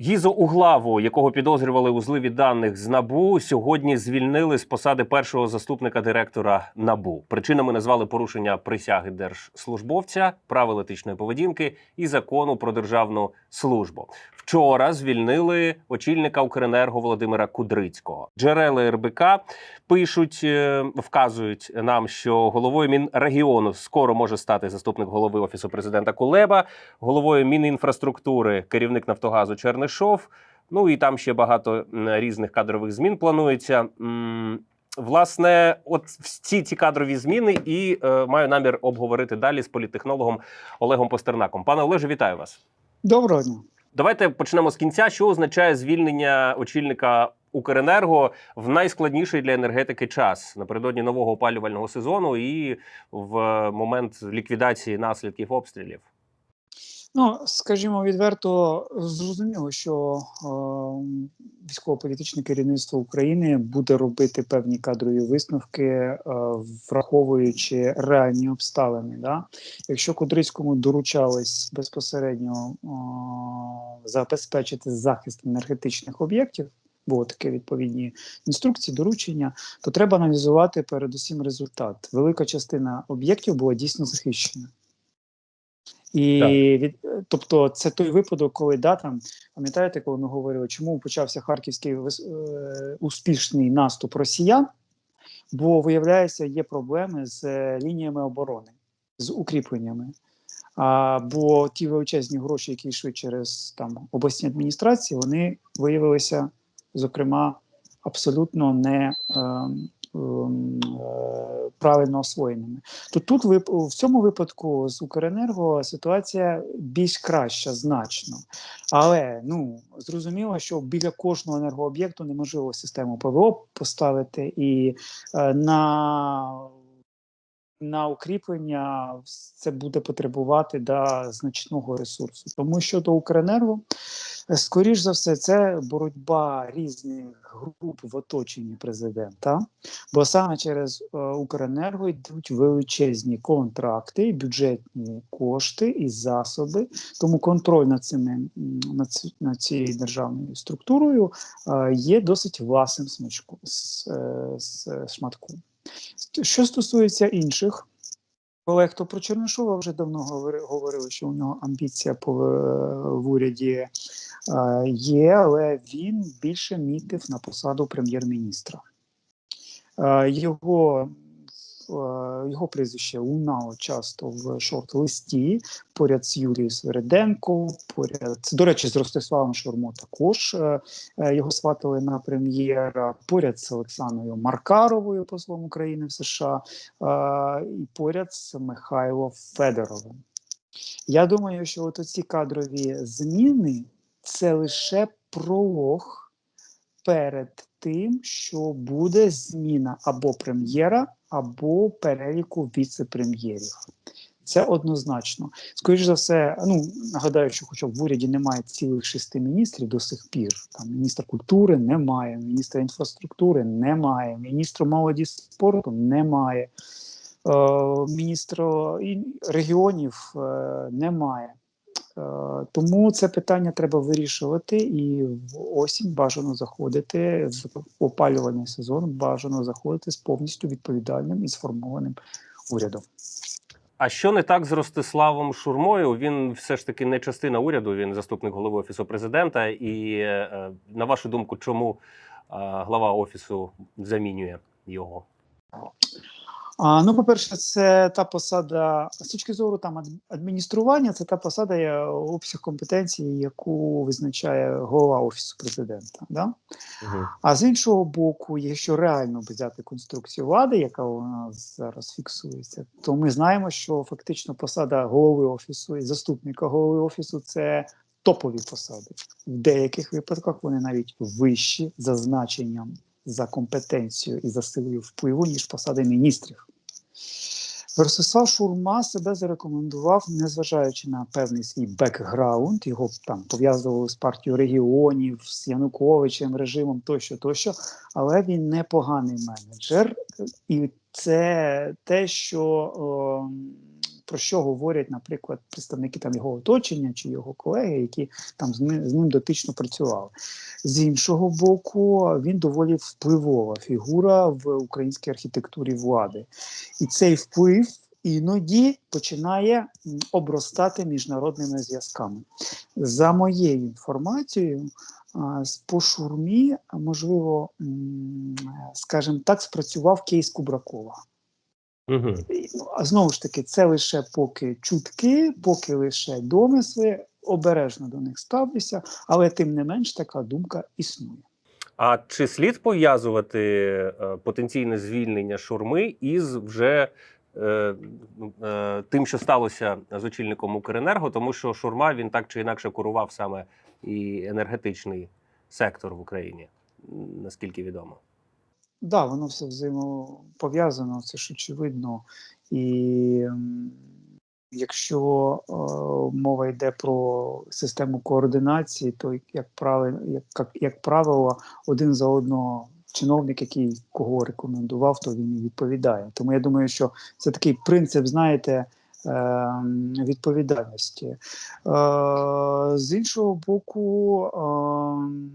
Гізо Углаву, якого підозрювали у зливі даних з НАБУ, сьогодні звільнили з посади першого заступника директора НАБУ. Причинами назвали порушення присяги держслужбовця, правил етичної поведінки і закону про державну службу. Вчора звільнили очільника Укренерго Володимира Кудрицького. Джерела РБК пишуть, е, вказують нам, що головою Мінрегіону скоро може стати заступник голови офісу президента Кулеба, головою Мінінфраструктури керівник Нафтогазу Чернишов. Ну і там ще багато різних кадрових змін планується. Власне, от всі ці кадрові зміни і е, маю намір обговорити далі з політтехнологом Олегом Постернаком. Пане Олеже, вітаю вас. Доброго дня. Давайте почнемо з кінця. Що означає звільнення очільника Укренерго в найскладніший для енергетики час напередодні нового опалювального сезону і в момент ліквідації наслідків обстрілів? Ну, скажімо відверто, зрозуміло, що е, військово-політичне керівництво України буде робити певні кадрові висновки, е, враховуючи реальні обставини. Да? Якщо Кудрицькому доручалось безпосередньо е, забезпечити захист енергетичних об'єктів. Було таке відповідні інструкції, доручення, то треба аналізувати передусім результат. Велика частина об'єктів була дійсно захищена. І Так. від, тобто, це той випадок, коли да, там, пам'ятаєте, коли ми говорили, чому почався харківський е, успішний наступ росіян? Бо виявляється, є проблеми з е, лініями оборони, з укріпленнями. А, бо ті величезні гроші, які йшли через там обласні адміністрації, вони виявилися, зокрема, абсолютно не е, правильно освоєними. То тут в цьому випадку з Укренерго ситуація більш краща, значно. Але ну зрозуміло, що біля кожного енергооб'єкту неможливо систему ПВО поставити, і е, на на укріплення це буде потребувати да, значного ресурсу. Тому що до Укренерго, е, скоріш за все, це боротьба різних груп в оточенні президента. Бо саме через е, Укренерго йдуть величезні контракти, бюджетні кошти і засоби. Тому контроль над цими над, над цією державною структурою е, є досить власним смачку з, з шматком. Що стосується інших колег, то про Чернишова вже давно говорили, що у нього амбіція по, в уряді е, є, але він більше мітив на посаду прем'єр-міністра. Е, Його, е, його прізвище лунало часто в шорт-листі поряд з Юрією Свереденко, поряд, до речі, з Ростиславом Шурмо також е, е, його сватали на прем'єра, поряд з Олександрою Маркаровою, послом України в США, е, і поряд з Михайлом Федоровим. Я думаю, що от ці кадрові зміни це лише пролог перед тим, що буде зміна або прем'єра, або переліку віце-прем'єрів. Це однозначно. Скоріше за все, ну нагадаю, що хоча б в уряді немає цілих шести міністрів до сих пір. Там міністра культури немає, міністра інфраструктури немає, міністра молоді спорту немає, е, міністра регіонів е, немає. Е, Тому це питання треба вирішувати, і в осінь бажано заходити в опалювальний сезон, бажано заходити з повністю відповідальним і сформованим урядом. А що не так з Ростиславом Шурмою? Він все ж таки не частина уряду, він заступник голови офісу президента. І е, на вашу думку, чому е, глава офісу замінює його? А, ну, по-перше, це та посада з точки зору там ад- адміністрування, це та посада, обсяг компетенції, яку визначає голова офісу президента. Да? А з іншого боку, якщо реально взяти конструкцію влади, яка у нас зараз фіксується, то ми знаємо, що фактично посада голови офісу і заступника голови офісу це топові посади. В деяких випадках вони навіть вищі за значенням, за компетенцією і за силою впливу, ніж посади міністрів. Ростислав Шурма себе зарекомендував, незважаючи на певний свій бекграунд, його там пов'язували з партією регіонів, з Януковичем, режимом тощо, тощо. Але він непоганий менеджер, і це те, що о, про що говорять, наприклад, представники там його оточення чи його колеги, які там з ним, з ним дотично працювали. З іншого боку, він доволі впливова фігура в українській архітектурі влади, і цей вплив. Іноді починає обростати міжнародними зв'язками. За моєю інформацією, по шурмі, можливо, скажімо так, спрацював кейс Кубракова. Угу. А знову ж таки, це лише поки чутки, поки лише домисли, обережно до них ставлюся, але тим не менш така думка існує. А чи слід пов'язувати е, потенційне звільнення шурми із вже е, е, тим, що сталося з очільником Укренерго, тому що шурма він так чи інакше курував саме і енергетичний сектор в Україні, наскільки відомо. Да, воно все взаємопов'язано, це ж очевидно. І якщо е, мова йде про систему координації, то як правило, як, як, правило, один за одного чиновник, який кого рекомендував, то він і відповідає. Тому я думаю, що це такий принцип, знаєте. ем, Відповідальності. Е, з іншого боку, ем,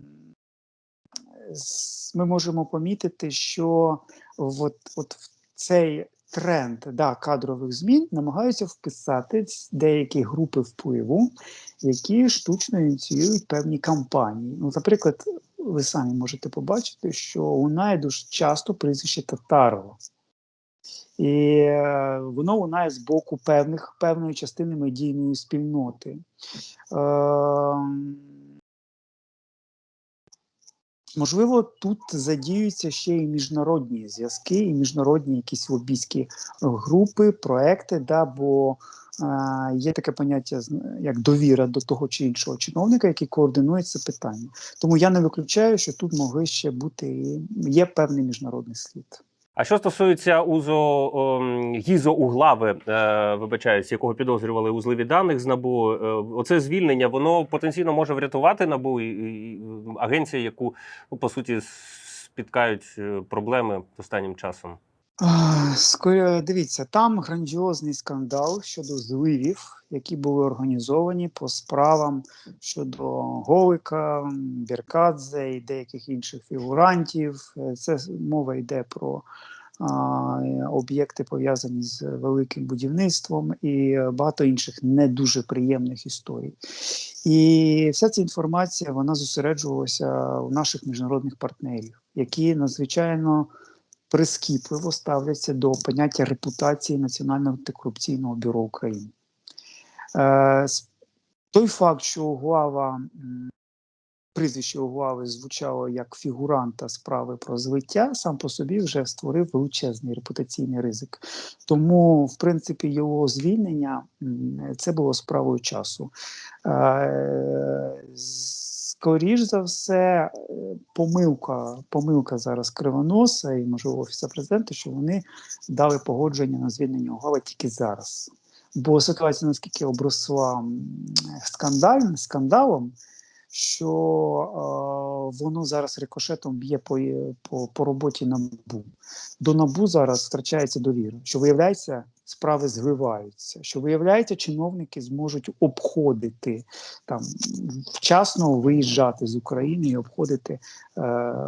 ми можемо помітити, що от, от в цей тренд да, кадрових змін намагаються вписати деякі групи впливу, які штучно ініціюють певні кампанії. Ну, наприклад, ви самі можете побачити, що лунає дуже часто прізвище Татарова. І е, воно лунає з боку певних, певної частини медійної спільноти. Ем, Можливо, тут задіються ще і міжнародні зв'язки, і міжнародні якісь лобійські е, групи, проекти, да, бо е, є таке поняття як довіра до того чи іншого чиновника, який координує це питання. Тому я не виключаю, що тут могли ще бути є певний міжнародний слід. А що стосується УЗО Гізо Углави, е, вибачаюсь, якого підозрювали у зливі даних з набу, е, оце звільнення воно потенційно може врятувати набу і агенція, яку ну, по суті спіткають е, проблеми останнім часом. Дивіться, там грандіозний скандал щодо зливів, які були організовані по справам щодо Голика, Біркадзе і деяких інших фігурантів. Е, Це мова йде про е, об'єкти пов'язані з великим будівництвом і е, багато інших не дуже приємних історій. І вся ця інформація вона зосереджувалася у наших міжнародних партнерів, які надзвичайно прискіпливо ставляться до поняття репутації Національного антикорупційного бюро України. Е, той факт, що Углава, м, прізвище Углави звучало як фігуранта справи про злиття, сам по собі вже створив величезний репутаційний ризик. Тому, в принципі, його звільнення це було справою часу. Е, Скоріш за все, е, помилка, помилка зараз кривоноса і можливо офіса президента, що вони дали погодження на звільнення Угала тільки зараз. Бо ситуація наскільки обросла скандаль, скандалом, що е, воно зараз рикошетом б'є по, по, по роботі НАБУ. До НАБУ зараз втрачається довіра, що виявляється, справи зливаються, що виявляється, чиновники зможуть обходити там вчасно виїжджати з України і обходити е,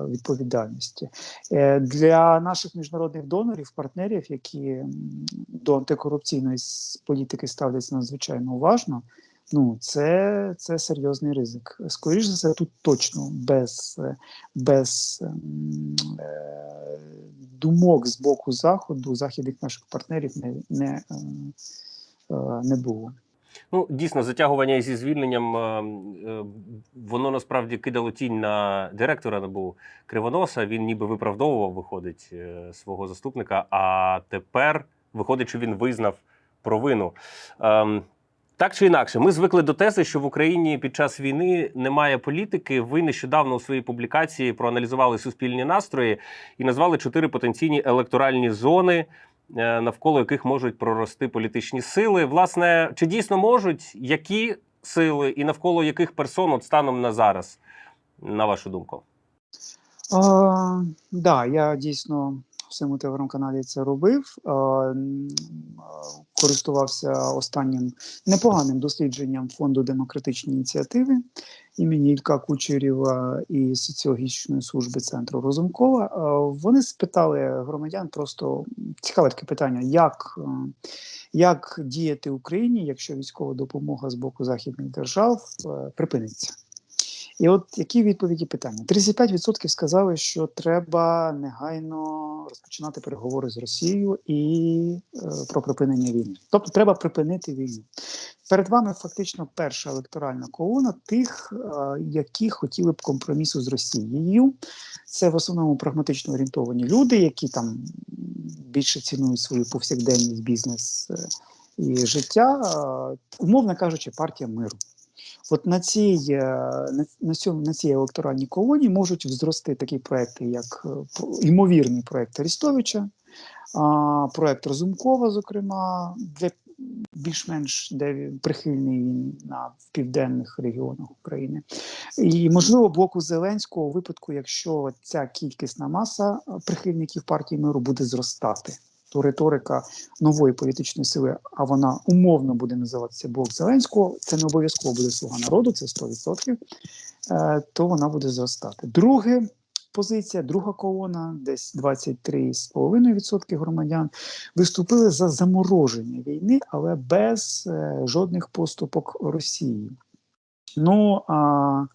відповідальності. Е, для наших міжнародних донорів, партнерів, які до антикорупційної політики ставляться надзвичайно уважно. Ну, це, це серйозний ризик. Скоріше за все, тут точно без, без е, думок з боку заходу, західних наших партнерів не, не, е, е, не було. Ну, дійсно, затягування зі звільненням е, е, воно насправді кидало тінь на директора НАБУ Кривоноса. Він ніби виправдовував, виходить, свого заступника. А тепер виходить, що він визнав провину. Так чи інакше, ми звикли до тези, що в Україні під час війни немає політики. Ви нещодавно у своїй публікації проаналізували суспільні настрої і назвали чотири потенційні електоральні зони, е, навколо яких можуть прорости політичні сили. Власне, чи дійсно можуть які сили і навколо яких персон от станом на зараз, на вашу думку? Так, да, я дійсно в своєму телеграм-каналі це робив. Користувався останнім непоганим дослідженням фонду демократичні ініціативи імені Ілька Кучерєва і соціологічної служби центру Розумкова. Вони спитали громадян просто цікаве таке питання: як, як діяти Україні, якщо військова допомога з боку західних держав е, припиниться? І от які відповіді питання? 35% сказали, що треба негайно розпочинати переговори з Росією і е, про припинення війни. Тобто треба припинити війну. Перед вами фактично перша електоральна колона тих, е, які хотіли б компромісу з Росією. Це в основному прагматично орієнтовані люди, які там більше цінують свою повсякденність, бізнес е, і життя, е, умовно кажучи, партія миру. От на цій, е, на, цьому, на цій електоральній колонії можуть взрости такі проекти, як е, про- ймовірний проект Арістовича, проект Розумкова, зокрема, для більш-менш де прихильний він на південних регіонах України. І можливо блоку Зеленського випадку, якщо ця кількісна маса прихильників партії миру буде зростати. То риторика нової політичної сили, а вона умовно буде називатися блок Зеленського. Це не обов'язково буде слуга народу, це 100%, е, то вона буде зростати. Друге позиція, друга колона, десь 23,5% громадян виступили за замороження війни, але без е, жодних поступок Росії. Ну а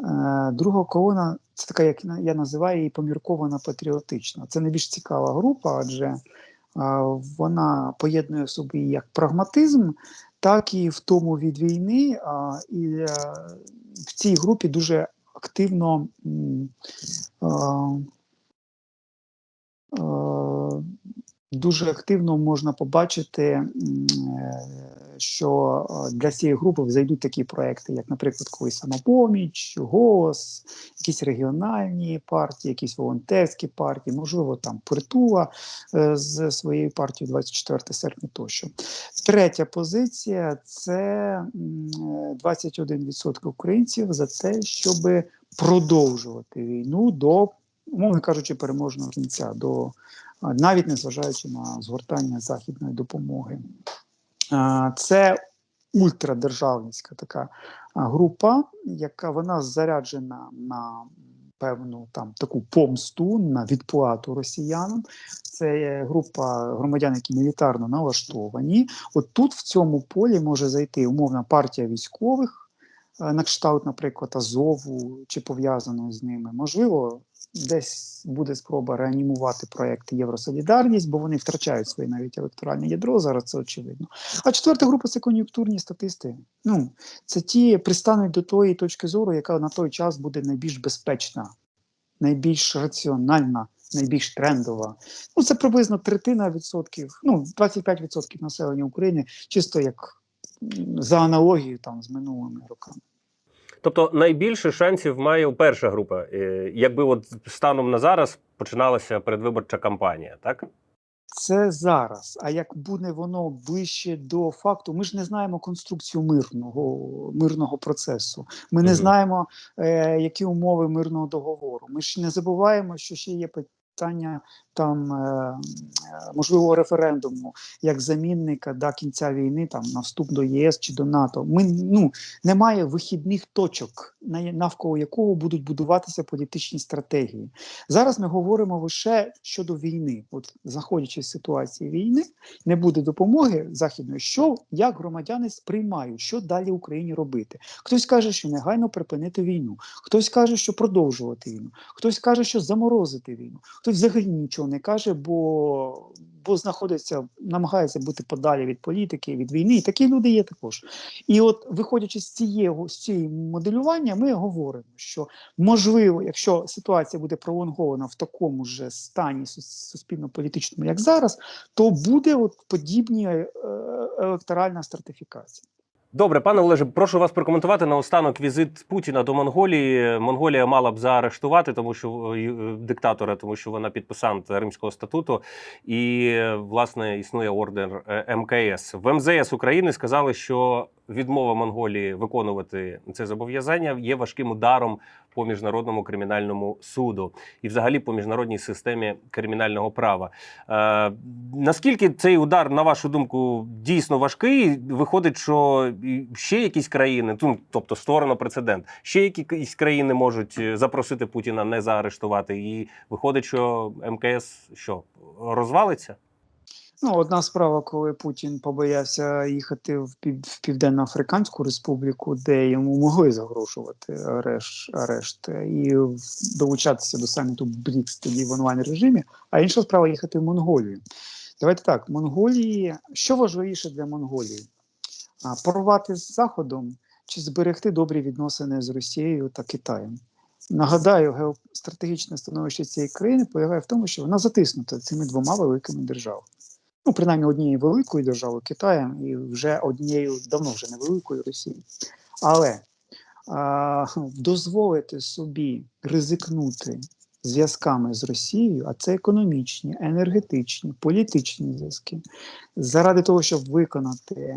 е, друга колона це така, як я називаю її поміркована патріотична. Це найбільш цікава група, адже вона поєднує в собі як прагматизм, так і втому від війни. І е, в цій групі дуже активно. Дуже активно можна побачити, е, що е, для цієї групи зайдуть такі проекти, як, наприклад, колись самопоміч, голос, якісь регіональні партії, якісь волонтерські партії, можливо, там Притула е, з своєю партією 24 серпня тощо. Третя позиція це м, е, 21% українців за те, щоб продовжувати війну до, умовно кажучи, переможного кінця. до навіть незважаючи на згортання західної допомоги. Це ультрадержавницька така група, яка вона заряджена на певну там таку помсту на відплату росіянам. Це група громадян, які мілітарно налаштовані. От тут в цьому полі може зайти умовна партія військових, е, на кшталт, наприклад, Азову чи пов'язаного з ними. Можливо, десь буде спроба реанімувати проекти Євросолідарність, бо вони втрачають своє навіть електоральне ядро. Зараз це очевидно. А четверта група це кон'юнктурні статисти. Ну це ті пристануть до тої точки зору, яка на той час буде найбільш безпечна, найбільш раціональна, найбільш трендова. Ну це приблизно третина відсотків, ну 25% населення України, чисто як за аналогією там з минулими роками. Тобто найбільше шансів має перша група, е, якби от станом на зараз починалася передвиборча кампанія, так? Це зараз. А як буде воно ближче до факту, ми ж не знаємо конструкцію мирного мирного процесу. Ми не знаємо, е, які умови мирного договору. Ми ж не забуваємо, що ще є питання там е, е, можливого референдуму як замінника до кінця війни, там на вступ до ЄС чи до НАТО. Ми ну немає вихідних точок, навколо якого будуть будуватися політичні стратегії. Зараз ми говоримо лише щодо війни. От знаходячись в ситуації війни, не буде допомоги західної. Що як громадяни сприймають, що далі Україні робити? Хтось каже, що негайно припинити війну, хтось каже, що продовжувати війну, хтось каже, що заморозити війну, хтось взагалі нічого не каже, бо, бо знаходиться, намагається бути подалі від політики, від війни. І такі люди є також. І от, виходячи з цієї з цієї моделювання, ми говоримо, що можливо, якщо ситуація буде пролонгована в такому ж стані суспільно-політичному, як зараз, то буде от подібні е, електоральна стратифікація. Добре, пане Олеже, прошу вас прокоментувати наостанок візит Путіна до Монголії. Монголія мала б заарештувати, тому що е, диктатора, тому що вона підписант Римського статуту, і е, власне існує ордер е, МКС. В МЗС України сказали, що відмова Монголії виконувати це зобов'язання є важким ударом по міжнародному кримінальному суду і, взагалі, по міжнародній системі кримінального права. Е, наскільки цей удар, на вашу думку, дійсно важкий? Виходить, що ще якісь країни, ну, тобто створено прецедент, ще якісь країни можуть е, запросити Путіна не заарештувати, і виходить, що МКС що розвалиться? Ну, одна справа, коли Путін побоявся їхати в, пів, в Південно-Африканську Республіку, де йому могли загрожувати арешт, арешт і долучатися до саміту БРІКС тоді в онлайн режимі, а інша справа їхати в Монголію. Давайте так, Монголії, що важливіше для Монголії? Порвати з Заходом чи зберегти добрі відносини з Росією та Китаєм? Нагадаю, геостратегічне становище цієї країни полягає в тому, що вона затиснута цими двома великими державами. Ну, принаймні однією великою державою Китаєм і вже однією давно вже невеликою Росією. Але а, дозволити собі ризикнути зв'язками з Росією, а це економічні, енергетичні, політичні зв'язки, заради того, щоб виконати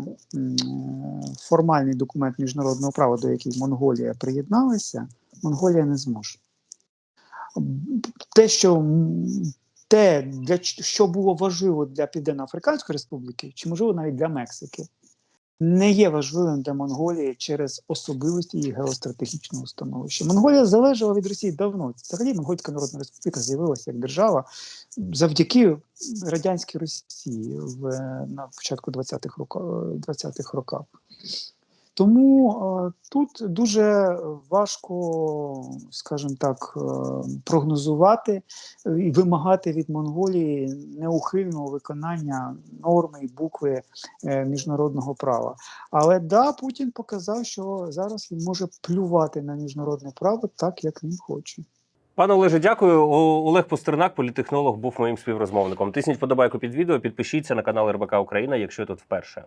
формальний документ міжнародного права, до який Монголія приєдналася, Монголія не зможе. Те, що те, для що було важливо для Південно-Африканської Республіки, чи можливо навіть для Мексики, не є важливим для Монголії через особливості її геостратегічного становища. Монголія залежала від Росії давно. Взагалі Монгольська Народна Республіка з'явилася як держава завдяки радянській Росії в, на початку 20-х років. 20-х роках. Тому тут дуже важко, скажімо так, е, прогнозувати і вимагати від Монголії неухильного виконання норми і букви е, міжнародного права. Але да, Путін показав, що зараз він може плювати на міжнародне право так, як він хоче. Пане Олеже, дякую. Олег Постернак, політехнолог, був моїм співрозмовником. Тисніть подобайку під відео, підпишіться на канал РБК Україна, якщо тут вперше.